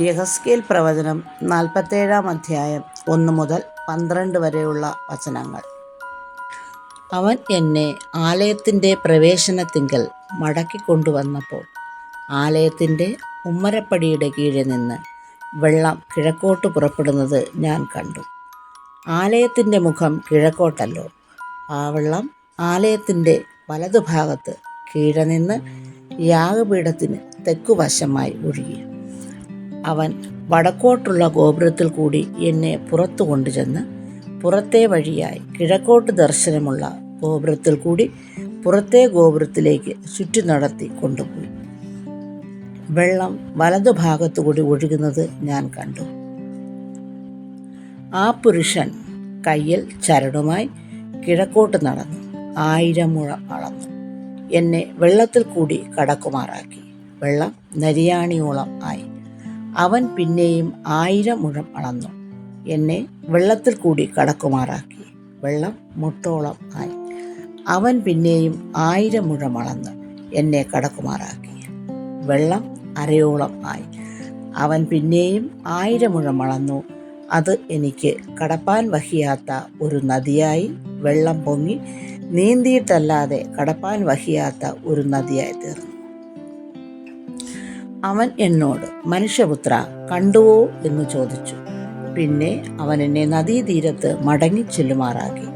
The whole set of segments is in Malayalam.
യഹസ്കേൽ പ്രവചനം നാൽപ്പത്തേഴാം അധ്യായം ഒന്ന് മുതൽ പന്ത്രണ്ട് വരെയുള്ള വചനങ്ങൾ. അവൻ എന്നെ ആലയത്തിന്റെ പ്രവേശനത്തിങ്കൽ മടക്കിക്കൊണ്ടുവന്നപ്പോൾ ആലയത്തിന്റെ ഉമ്മരപ്പടിയുടെ കീഴിൽ നിന്ന് വെള്ളം കിഴക്കോട്ട് പുറപ്പെടുന്നത് ഞാൻ കണ്ടു. ആലയത്തിന്റെ മുഖം കിഴക്കോട്ടല്ലോ. ആ വെള്ളം ആലയത്തിന്റെ വലതുഭാഗത്ത് കീഴെ നിന്ന് യാഗപീഠത്തിന് തെക്കുവശമായി ഒഴുകി. അവൻ വടക്കോട്ടുള്ള ഗോപുരത്തിൽ കൂടി എന്നെ പുറത്തു കൊണ്ടുചെന്ന് പുറത്തെ വഴിയായി കിഴക്കോട്ട് ദർശനമുള്ള ഗോപുരത്തിൽ കൂടി പുറത്തെ ഗോപുരത്തിലേക്ക് ചുറ്റി നടത്തി കൊണ്ടുപോയി. വെള്ളം വലതുഭാഗത്തു കൂടി ഒഴുകുന്നത് ഞാൻ കണ്ടു. ആ പുരുഷൻ കയ്യിൽ ചരടുമായി കിഴക്കോട്ട് നടന്നു. ആയിരം മുഴം അളന്നു. എന്നെ വെള്ളത്തിൽ കൂടി കടക്കുമാറാക്കി. വെള്ളം നരിയാണിയോളം ആയി. അവൻ പിന്നെയും ആയിരം മുഴം അളന്നു. എന്നെ വെള്ളത്തിൽ കൂടി കടക്കുമാറാക്കി. വെള്ളം മുട്ടോളം ആയി. അവൻ പിന്നെയും ആയിരം മുഴം അളന്നു എന്നെ കടക്കുമാറാക്കി. വെള്ളം അരയോളം ആയി. അവൻ പിന്നെയും ആയിരം മുഴം അളന്നു. അത് എനിക്ക് കടപ്പാൻ വഹിയാത്ത ഒരു നദിയായി വെള്ളം പൊങ്ങി നീന്തിയിട്ടല്ലാതെ കടപ്പാൻ വഹിയാത്ത ഒരു നദിയായി തീർന്നു. അവൻ എന്നോട് മനുഷ്യപുത്ര കണ്ടുവോ? എന്ന് ചോദിച്ചു. പിന്നെ അവൻ എന്നെ നദീതീരത്ത് മടങ്ങി ചെല്ലുമാറാക്കി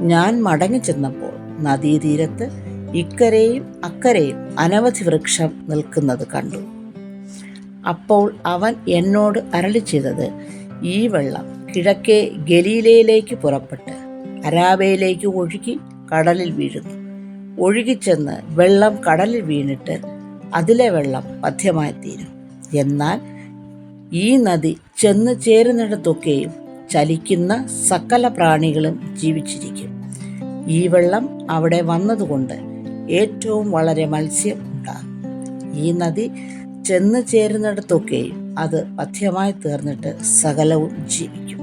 ഞാൻ മടങ്ങി ചെന്നപ്പോൾ നദീതീരത്ത് ഇക്കരെയും അക്കരെയും അനവധി വൃക്ഷം നിൽക്കുന്നത് കണ്ടു. അപ്പോൾ അവൻ എന്നോട് അരളി ചെയ്തത് ഈ വെള്ളം കിഴക്കേ ഗലീലയിലേക്ക് പുറപ്പെട്ട് അരാബയിലേക്ക് ഒഴുകി കടലിൽ വീഴുന്നു. ഒഴുകിച്ചെന്ന് വെള്ളം കടലിൽ വീണിട്ട് അതിലെ വെള്ളം മധ്യമായി തീരും. എന്നാൽ ഈ നദി ചെന്ന് ചേരുന്നിടത്തൊക്കെയും ചലിക്കുന്ന സകല പ്രാണികളും ജീവിച്ചിരിക്കും. ഈ വെള്ളം അവിടെ വന്നതുകൊണ്ട് ഏറ്റവും വളരെ മത്സ്യം ഉണ്ടാകും. ഈ നദി ചെന്ന് ചേരുന്നിടത്തൊക്കെയും അത് പഥ്യമായി തീർന്നിട്ട് സകലവും ജീവിക്കും.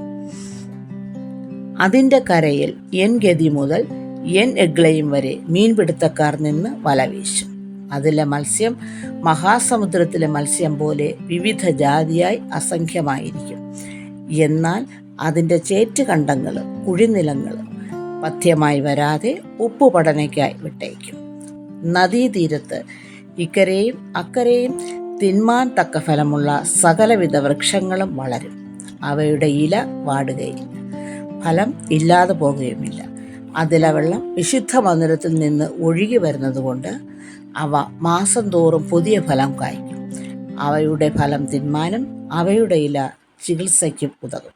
അതിന്റെ കരയിൽ എൻ ഗതി മുതൽ എൻ എഗ്ലയും വരെ മീൻപിടുത്തക്കാർ നിന്ന് വല വീശും. അതിലെ മത്സ്യം മഹാസമുദ്രത്തിലെ മത്സ്യം പോലെ വിവിധ ജാതിയായി അസംഖ്യമായിരിക്കും. എന്നാൽ അതിന്റെ ചേറ്റുകണ്ടങ്ങൾ കുഴിനിലങ്ങൾ പഥ്യമായി വരാതെ ഉപ്പുപടനയ്ക്കായി വിട്ടേക്കും നദീതീരത്ത് ഇക്കരെയും അക്കരെയും തിന്മാൻ തക്ക ഫലമുള്ള സകലവിധ വൃക്ഷങ്ങളും വളരും. അവയുടെ ഇല വാടുകയില്ല. ഫലം ഇല്ലാതെ പോകുകയുമില്ല. അതിലെ വെള്ളം വിശുദ്ധ മന്ദിരത്തിൽ നിന്ന് ഒഴുകി വരുന്നതുകൊണ്ട് അവ മാസം തോറും പുതിയ ഫലം കായ്ക്കും. അവയുടെ ഫലം തിന്മാനും അവയുടെ ഇല ചികിത്സയ്ക്കും ഉതകും.